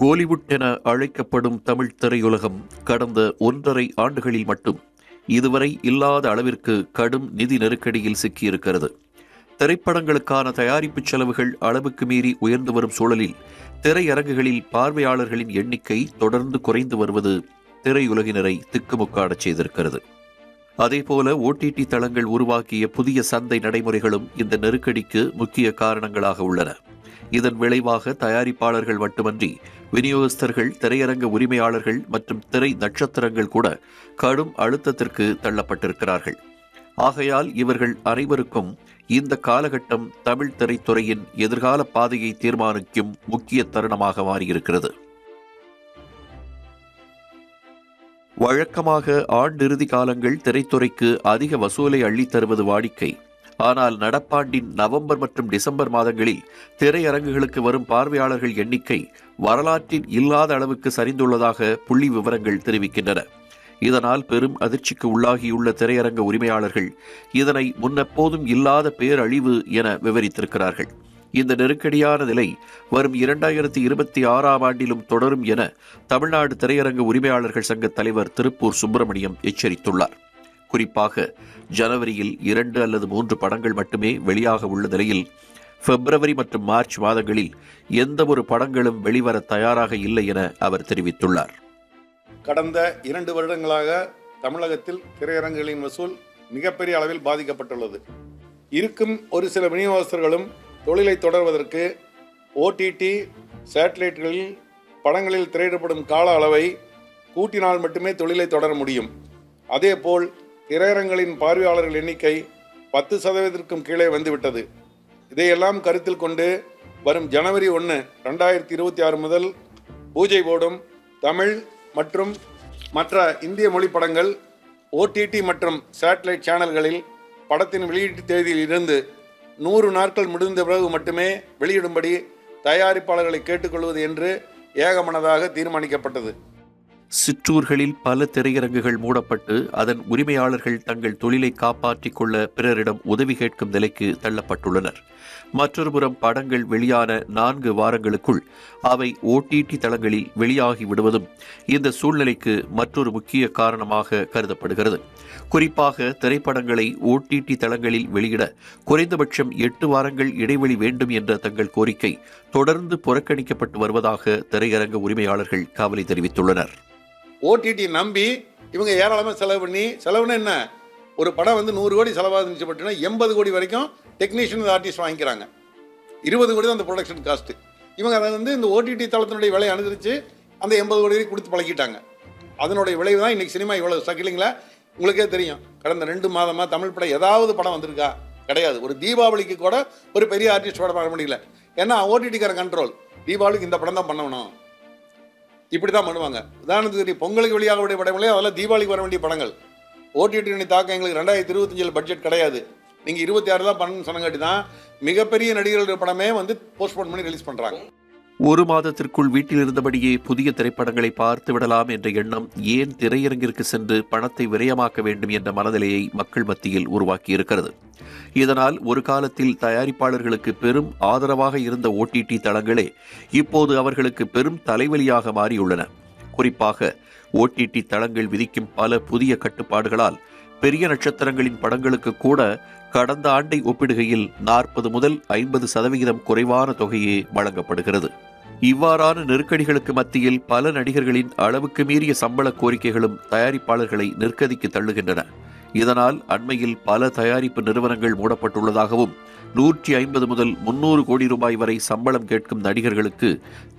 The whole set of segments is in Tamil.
கோலிவுட் என அழைக்கப்படும் தமிழ் திரையுலகம் கடந்த ஒன்றரை ஆண்டுகளில் மட்டும் இதுவரை இல்லாத அளவிற்கு கடும் நிதி நெருக்கடியில் சிக்கியிருக்கிறது. திரைப்படங்களுக்கான தயாரிப்பு செலவுகள் அளவுக்கு மீறி உயர்ந்து வரும் சூழலில் திரையரங்குகளில் பார்வையாளர்களின் எண்ணிக்கை தொடர்ந்து குறைந்து வருவது திரையுலகினரை திக்குமுக்காடச் செய்திருக்கிறது. அதேபோல ஓடிடி தளங்கள் உருவாக்கிய புதிய சந்தை நடைமுறைகளும் இந்த நெருக்கடிக்கு முக்கிய காரணங்களாக உள்ளன. இதன் விளைவாக தயாரிப்பாளர்கள் மட்டுமன்றி விநியோகஸ்தர்கள் திரையரங்க உரிமையாளர்கள் மற்றும் திரை நட்சத்திரங்கள் கூட கடும் அழுத்தத்திற்கு தள்ளப்பட்டிருக்கிறார்கள். ஆகையால் இவர்கள் அனைவருக்கும் இந்த காலகட்டம் தமிழ் திரைத்துறையின் எதிர்கால பாதையை தீர்மானிக்கும் முக்கிய தருணமாக மாறியிருக்கிறது. வழக்கமாக ஆண்டிறுதி காலங்கள் திரைத்துறைக்கு அதிக வசூலை அள்ளித் தருவது வாடிக்கை. ஆனால் நடப்பாண்டின் நவம்பர் மற்றும் டிசம்பர் மாதங்களில் திரையரங்குகளுக்கு வரும் பார்வையாளர்கள் எண்ணிக்கை வரலாற்றில் இல்லாத அளவுக்கு சரிந்துள்ளதாக புள்ளி விவரங்கள் தெரிவிக்கின்றன. இதனால் பெரும் அதிர்ச்சிக்கு உள்ளாகியுள்ள திரையரங்க உரிமையாளர்கள் இதனை முன்னெப்போதும் இல்லாத பேரழிவு என விவரித்திருக்கிறார்கள். இந்த நெருக்கடியான நிலை வரும் இரண்டாயிரத்தி இருபத்தி ஆறாம் ஆண்டிலும் தொடரும் என தமிழ்நாடு திரையரங்க உரிமையாளர்கள் சங்க தலைவர் திருப்பூர் சுப்பிரமணியம் எச்சரித்துள்ளார். குறிப்பாக ஜனவரியில் இரண்டு அல்லது மூன்று படங்கள் மட்டுமே வெளியாக உள்ள நிலையில் பிப்ரவரி மற்றும் மார்ச் மாதங்களில் எந்த ஒரு படங்களும் வெளிவர தயாராக இல்லை என அவர் தெரிவித்துள்ளார். கடந்த இரண்டு வருடங்களாக தமிழகத்தில் திரையரங்குகளின் வசூல் மிகப்பெரிய அளவில் பாதிக்கப்பட்டுள்ளது. இருக்கும் ஒரு சில விநியோகஸ்தர்களும் தொழிலை தொடர்வதற்கு ஓடிடி சேட்டலைட்டுகளில் படங்களில் திரையிடப்படும் கால அளவை கூட்டினால் மட்டுமே தொழிலை தொடர முடியும். அதேபோல் திரையரங்களின் பார்வையாளர்கள் எண்ணிக்கை பத்து சதவீதத்திற்கும் கீழே வந்துவிட்டது. இதையெல்லாம் கருத்தில் கொண்டு வரும் ஜனவரி ஒன்று ரெண்டாயிரத்தி இருபத்தி ஆறு முதல் பூஜை போடும் தமிழ் மற்றும் மற்ற இந்திய மொழி படங்கள் ஓடிடி மற்றும் சேட்டலைட் சேனல்களில் படத்தின் வெளியீட்டு தேதியில் இருந்து நூறு நாட்கள் முடிந்த பிறகு மட்டுமே வெளியிடும்படி தயாரிப்பாளர்களை கேட்டுக்கொள்வது என்று ஏகமனதாக தீர்மானிக்கப்பட்டது. சிற்றூர்களில் பல திரையரங்குகள் மூடப்பட்டு அதன் உரிமையாளர்கள் தங்கள் தொழிலை காப்பாற்றிக் கொள்ள பிறரிடம் உதவி கேட்கும் நிலைக்கு தள்ளப்பட்டுள்ளனர். மற்றொருபுறம் படங்கள் வெளியான நான்கு வாரங்களுக்குள் அவை ஓடிடி தளங்களில் வெளியாகி விடுவதும் இந்த சூழ்நிலைக்கு மற்றொரு முக்கிய காரணமாக கருதப்படுகிறது. குறிப்பாக திரைப்படங்களை ஓடிடி தளங்களில் வெளியிட குறைந்தபட்சம் எட்டு வாரங்கள் இடைவெளி வேண்டும் என்ற தங்கள் கோரிக்கை தொடர்ந்து புறக்கணிக்கப்பட்டு வருவதாக திரையரங்க உரிமையாளர்கள் கவலை தெரிவித்துள்ளனர். ஓடிடி நம்பி இவங்க ஏராளமாக செலவு பண்ணி செலவுன்னு என்ன? ஒரு படம் வந்து நூறு கோடி செலவாகுதுன்னு பட்டுனா எண்பது கோடி வரைக்கும் டெக்னீஷியன் ஆர்டிஸ்ட் வாங்கிக்கிறாங்க. இருபது கோடி தான் அந்த ப்ரொடக்ஷன் காஸ்ட்டு இவங்க அதை வந்து இந்த ஓடிடி தளத்தினுடைய விலையை அனுசரித்து அந்த எண்பது கோடி வரைக்கும் கொடுத்து பழகிட்டாங்க. அதனுடைய விளைவு தான் இன்றைக்கி சினிமா இவ்வளோ சக்கிலிங்களா உங்களுக்கே தெரியும். கடந்த ரெண்டு மாதமாக தமிழ் படம் ஏதாவது படம் வந்திருக்கா? கிடையாது. ஒரு தீபாவளிக்கு கூட ஒரு பெரிய ஆர்டிஸ்ட் படம் பண்ண முடியல. ஏன்னா ஓடிடிக்கார கண்ட்ரோல் தீபாவளிக்கு இந்த படம் தான் பண்ணணும். இப்படி தான் பண்ணுவாங்க. உதாரணத்துக்கு பொங்கலுக்கு வெளியாக வேண்டிய படங்களே அதெல்லாம் தீபாவளிக்கு வர வேண்டிய படங்கள். ஓடிடி தாக்கம் எங்களுக்கு ரெண்டாயிரத்தி இருபத்தஞ்சில் பட்ஜெட் கிடையாது. நீங்கள் இருபத்தி ஆறு தான் பண்ணணும்னு சொன்னங்காட்டி தான் மிகப்பெரிய நடிகர்கள் படமே வந்து போஸ்ட்போன் பண்ணி ரிலீஸ் பண்ணுறாங்க ஒரு மாதத்திற்குள் வீட்டில் இருந்தபடியே புதிய திரைப்படங்களை பார்த்து விடலாம் என்ற எண்ணம் ஏன் திரையரங்கிற்கு சென்று பணத்தை விரயமாக்க வேண்டும் என்ற மனநிலையை மக்கள் மத்தியில் உருவாக்கியிருக்கிறது. இதனால் ஒரு காலத்தில் தயாரிப்பாளர்களுக்கு பெரும் ஆதரவாக இருந்த ஓடிடி தளங்களே இப்போது அவர்களுக்கு பெரும் தலைவலியாக மாறியுள்ளன. குறிப்பாக ஓடிடி தளங்கள் விதிக்கும் பல புதிய கட்டுப்பாடுகளால் பெரிய நட்சத்திரங்களின் படங்களுக்கு கூட கடந்த ஆண்டை ஒப்பிடுகையில் நாற்பது முதல் ஐம்பது சதவிகிதம் குறைவான தொகையே வழங்கப்படுகிறது. இவ்வாறான நெருக்கடிகளுக்கு மத்தியில் பல நடிகர்களின் அளவுக்கு மீறிய சம்பள கோரிக்கைகளும் தயாரிப்பாளர்களை நிற்கதிக்கு தள்ளுகின்றன. இதனால் அண்மையில் பல தயாரிப்பு நிறுவனங்கள் மூடப்பட்டுள்ளதாகவும் நூற்றி ஐம்பது முதல் முன்னூறு கோடி ரூபாய் வரை சம்பளம் கேட்கும் நடிகர்களுக்கு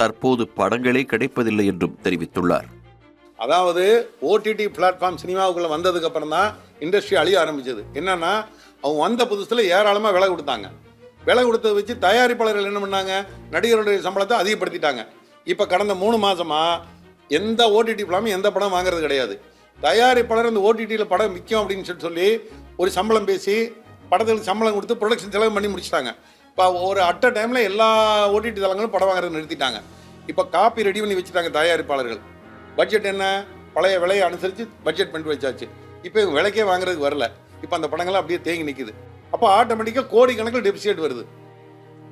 தற்போது படங்களே கிடைப்பதில்லை என்றும் தெரிவித்துள்ளார். அதாவது ஓடிடி பிளாட்ஃபார்ம் சினிமாவுக்குள்ளே வந்ததுக்கு அப்புறம் தான் இண்டஸ்ட்ரி அழிய ஆரம்பிச்சது. என்னன்னா அவங்க வந்த புதுசில் ஏராளமாக விலை கொடுத்தாங்க. விலை கொடுத்ததை வச்சு தயாரிப்பாளர்கள் என்ன பண்ணாங்க? நடிகர்களுடைய சம்பளத்தை அதிகப்படுத்திட்டாங்க. இப்போ கடந்த மூணு மாதமாக எந்த ஓடிடி படமும் எந்த படம் வாங்குறது கிடையாது. தயாரிப்பாளர் அந்த ஓடிடியில் படம் விற்கும் அப்படின்னு சொல்லி சொல்லி ஒரு சம்பளம் பேசி படத்துக்கு சம்பளம் கொடுத்து ப்ரொடக்ஷன் செலவு பண்ணி முடிச்சிட்டாங்க. இப்போ ஒரு அட்ட டைமில் எல்லா ஓடிடி தளங்களும் படம் வாங்குறது நிறுத்திட்டாங்க. இப்போ காப்பி ரெடி பண்ணி வச்சுட்டாங்க தயாரிப்பாளர்கள். பட்ஜெட் என்ன? பழைய விலையை அனுசரித்து பட்ஜெட் பண்ணி வச்சாச்சு. இப்போ விலைக்கே வாங்குறதுக்கு வரல. இப்போ அந்த படங்கள்லாம் அப்படியே தேங்கி நிற்கிது அப்போ ஆட்டோமேட்டிக்காக கோடி கணக்கில் டெபிசிட் வருது.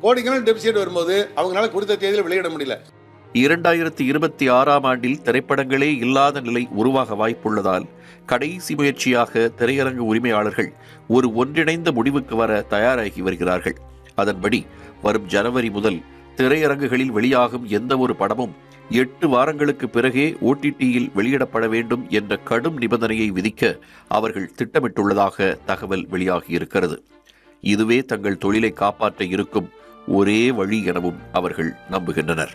கோடிக்கணக்கில் டெபிசிட் வரும்போது அவங்களால கொடுத்த தேதியில் வெளியிட முடியல. இரண்டாயிரத்தி இருபத்தி ஆறாம் ஆண்டில் திரைப்படங்களே இல்லாத நிலை உருவாக வாய்ப்புள்ளதால் கடைசி முயற்சியாக திரையரங்கு உரிமையாளர்கள் ஒரு ஒன்றிணைந்த முடிவுக்கு வர தயாராகி வருகிறார்கள். அதன்படி வரும் ஜனவரி முதல் திரையரங்குகளில் வெளியாகும் எந்த ஒரு படமும் எட்டு வாரங்களுக்கு பிறகே ஓடிடியில் வெளியிடப்பட வேண்டும் என்ற கடும் நிபந்தனையை விதிக்க அவர்கள் திட்டமிட்டுள்ளதாக தகவல் வெளியாகியிருக்கிறது. இதுவே தங்கள் தொழிலை காப்பாற்ற இருக்கும் ஒரே வழி எனவும் அவர்கள் நம்புகின்றனர்.